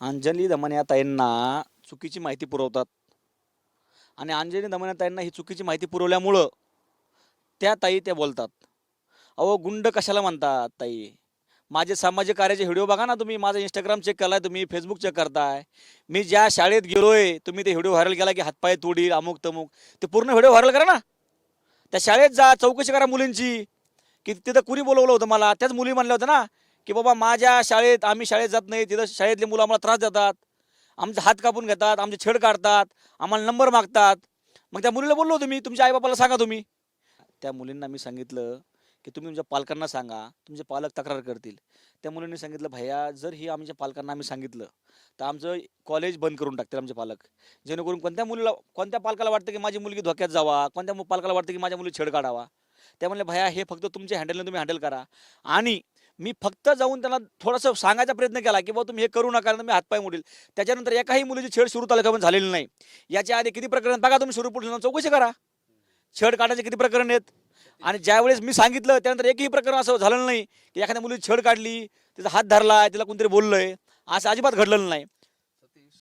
अंजली दमन ताईंना चुकीची माहिती पुरवतात. आणि अंजली दमन्याताईंना ही चुकीची माहिती पुरवल्यामुळं त्या ताई त्या बोलतात. अहो गुंड कशाला म्हणतात ताई? माझे सामाजिक कार्याचे व्हिडिओ बघा ना तुम्ही. माझा इंस्टाग्राम चेक केलाय तुम्ही फेसबुक चेक करताय. मी ज्या शाळेत गेलोय तुम्ही ते व्हिडिओ व्हायरल केला की हातपाय तोडील अमुक तमुक. ते पूर्ण व्हिडिओ व्हायरल करा ना. त्या शाळेत जा चौकशी करा मुलींची. की तिथं कुणी बोलवलं होतं मला? त्याच मुली म्हणल्या होत्या ना. की बाबा माझ्या शाळेत आम्ही शाळेत जात नाही तिथं शाळेतली मुलं आम्हाला त्रास देतात. आमचे हात कापून घेतात आमचे छेड काढतात आम्हाला नंबर मागतात. मग त्या मुलीला बोललो तुम्ही तुमच्या आईबापाला सांगा तुम्ही. त्या मुलींना मी सांगितलं की तुम्ही तुमच्या पालकांना सांगा तुमचे पालक तक्रार करतील. त्या मुलींनी सांगितलं भैया जर ही आमच्या पालकांना आम्ही सांगितलं तर आमचं कॉलेज बंद करून टाकतील आमचे पालक. जेणेकरून कोणत्या मुलीला कोणत्या पालकाला वाटतं की माझी मुलगी धोक्यात जावा कोणत्या मु- पालकाला वाटतं की माझ्या मुली छेड काढावा? त्या म्हणले भैया हे फक्त तुमच्या हँडलने तुम्ही हँडल करा. आणि मी फक्त जाऊन त्यांना थोडंसं सांगायचा प्रयत्न केला की बाबा तुम्ही हे करू नका मी हातपाय मोडील. त्याच्यानंतर एकाही मुलीची छेड सुरू तालुक्यामध्ये झालेली नाही. याच्या आधी किती प्रकरण बघा तुम्ही सुरू पुढे चौकशी करा. छेड काढायचे किती प्रकरण आहेत? आणि ज्यावेळेस मी सांगितलं त्यानंतर एकही प्रकरण असं झालेलं नाही की एखाद्या मुलीची छेड काढली तिचा हात धरला तिला कोणतरी बोललंय असं अजिबात घडलेलं नाही.